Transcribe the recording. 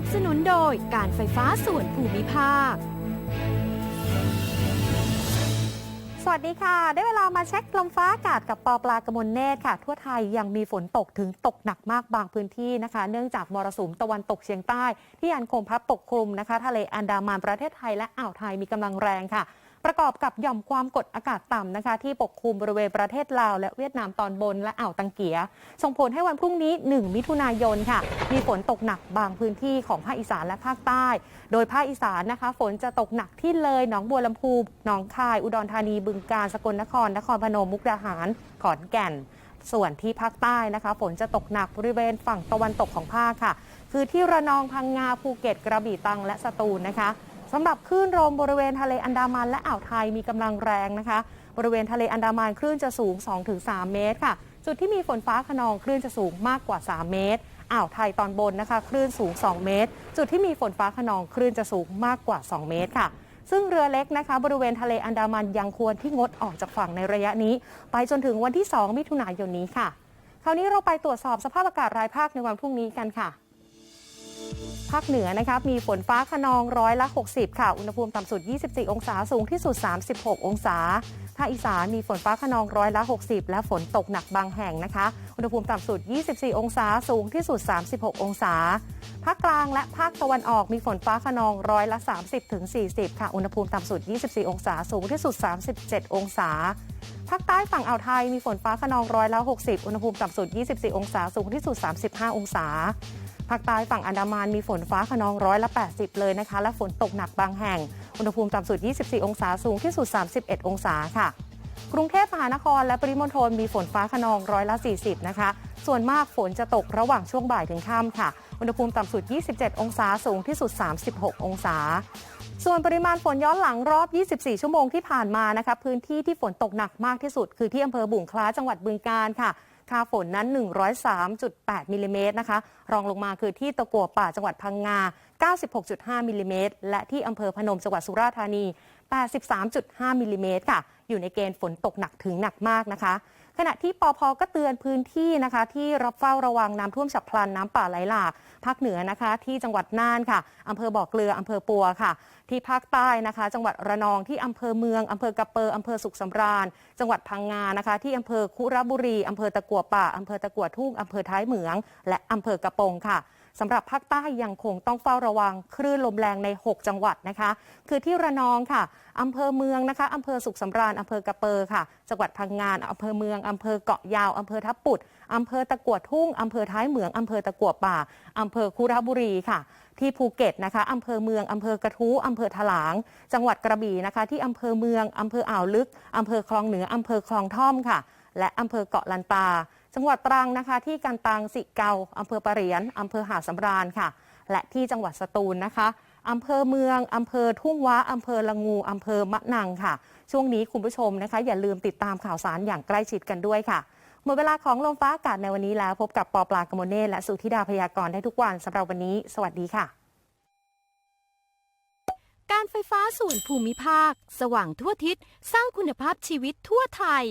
นับสนุนโดยการไฟฟ้าส่วนภูมิภาค สวัสดีค่ะ ได้เวลามาเช็คลมฟ้าอากาศกับปอปลากระมลเนตรค่ะ ทั่วไทยยังมีฝนตกถึงตกหนักมากบางพื้นที่นะคะ เนื่องจากมรสุมตะวันตกเฉียงใต้ ที่ยังคงพัดปกคลุมนะคะ ทะเลอันดามันประเทศไทยและอ่าวไทยมีกำลังแรงค่ะ ประกอบกับหย่อมความกดอากาศต่ำนะคะ ที่ปกคลุมบริเวณประเทศลาว และเวียดนามตอนบนและอ่าวตังเกีย ส่งผลให้วันพรุ่งนี้ 1 มิถุนายนค่ะ มีฝนตกหนักบางพื้นที่ของภาคอีสานและภาคใต้ โดยภาคอีสานนะคะ ฝนจะตกหนักที่เลยหนองบัวลำพูหนองคาย อุดรธานีบึงกาฬสกลนคร นครพนมมุกดาหารขอนแก่นส่วนที่ภาคใต้นะคะ ฝนจะตกหนักบริเวณฝั่งตะวันตกของภาคค่ะ คือที่ระนองพังงาภูเก็ตกระบี่ตังและสตูลนะคะ สำหรับคลื่นลมบริเวณทะเลอันดามันและอ่าวไทยมีกำลังแรงนะคะ บริเวณทะเลอันดามันคลื่นจะสูง 2-3 เมตรค่ะ จุดที่มีฝนฟ้าขนองคลื่นจะสูงมากกว่า 3 เมตร อ่าวไทยตอนบนนะคะ คลื่นสูง 2 เมตร จุดที่มีฝนฟ้าขนองคลื่นจะสูงมากกว่า 2 เมตรค่ะ ซึ่งเรือเล็กนะคะ บริเวณทะเลอันดามันยังควรที่งดออกจากฝั่งในระยะนี้ ไปจนถึงวันที่ 2 มิถุนายนนี้ค่ะ คราวนี้เราไปตรวจสอบสภาพอากาศรายภาคในวันพรุ่งนี้กันค่ะ ภาคเหนือนะคะมีฝนฟ้าขนองร้อยละ 60 ค่ะ อุณหภูมิต่ำสุด 24 องศาสูงที่สุด 36 องศาภาคอีสานมีฝนฟ้าขนองร้อยละ 60 และฝนตกหนักบางแห่งนะคะ อุณหภูมิต่ำสุด 24 องศาสูงที่สุด 36 องศาภาคกลางและภาคตะวันออกมีฝนฟ้าขนองร้อยละ 30ถึง40 ค่ะ อุณหภูมิต่ำสุด 24 องศาสูงที่สุด 37 องศาภาคใต้ฝั่งอ่าวไทยมีฝนฟ้าขนองร้อยละ 60 อุณหภูมิต่ำสุด 24 องศาสูงที่สุด 35 องศา ภาคใต้ฝั่งอันดามันมีฝนฟ้าขนองร้อยละ 80 เลยนะคะ และฝนตกหนักบางแห่ง อุณหภูมิต่ำสุด 24 องศาสูงที่สุด 31 องศาค่ะ กรุงเทพมหานครและปริมณฑลมีฝนฟ้าขนองร้อยละ 40 นะคะ ส่วนมากฝนจะตกระหว่างช่วงบ่ายถึงค่ำค่ะ อุณหภูมิต่ำสุด 27 องศาสูงที่สุด 36 องศาส่วนปริมาณฝนย้อนหลังรอบ 24 ชั่วโมงที่ผ่านมานะคะ พื้นที่ที่ฝนตกหนักมากที่สุด คือที่อำเภอบุงคล้าจังหวัดบึงกาฬค่ะ ค่าฝนนั้น 103.8มิลลิเมตรนะคะ รองลงมาคือที่ตะกัวป่าจังหวัดพังงา 96.5มิลลิเมตรและที่อำเภอพนมจังหวัดสุราษฎร์ธานี 83.5มิลลิเมตรค่ะ อยู่ในเกณฑ์ฝนตกหนักถึงหนักมากนะคะ ขณะที่ปอพก็เตือนพื้นที่นะคะ ที่รับเฝ้าระวังน้ำท่วมฉับพลันน้ำป่าไหลหลากภาคเหนือนะคะ ที่จังหวัดน่านค่ะอำเภอบ่อเกลืออำเภอปัวค่ะ ที่ภาคใต้นะคะ จังหวัดระนองที่อำเภอเมืองอำเภอกระเปอร์อำเภอสุขสำราญ จังหวัดพังงานะคะ ที่อำเภอคุระบุรีอำเภอตะกัวป่าอำเภอตะกัวทุ่งอำเภอท้ายเหมือง และอำเภอกระโปงค่ะ สำหรับภาคใต้ยังคงต้องเฝ้าระวังคลื่นลมแรงใน 6 จังหวัดนะคะ คือที่ระนองค่ะอำเภอเมืองนะคะอำเภอสุขสำราญอำเภอกระเปอร์ค่ะ จังหวัดพังงานอำเภอเมืองอำเภอเกาะยาวอำเภอทับปุดอำเภอตะกัวทุ่งอำเภอท้ายเหมืองอำเภอตะกัวป่าอำเภอคุระบุรีค่ะ ที่ภูเก็ตนะคะอำเภอเมืองอำเภอกระทู้อำเภอถลาง จังหวัดกระบี่นะคะ ที่อำเภอเมืองอำเภออ่าวลึกอำเภอคลองเหนืออำเภอคลองท่อมค่ะ และอำเภอเกาะลันตา จังหวัดตรังนะคะ ที่กันตังสิเกาอำเภอปะเหรียนอำเภอหาดสำราญค่ะ และที่จังหวัดสตูลนะคะอำเภอเมืองอำเภอทุ่งว้าอำเภอละงูอำเภอมะนังค่ะ ช่วงนี้คุณผู้ชมนะคะ อย่าลืมติดตามข่าวสารอย่างใกล้ชิดกันด้วยค่ะ หมดเวลาของลมฟ้าอากาศในวันนี้แล้ว พบกับปอปลากมวลเนตและสุธิดาพยากรณ์ได้ทุกวันสำหรับวันนี้ สวัสดีค่ะ การไฟฟ้าส่วนภูมิภาค สว่างทั่วทิศสร้างคุณภาพชีวิตทั่วไทย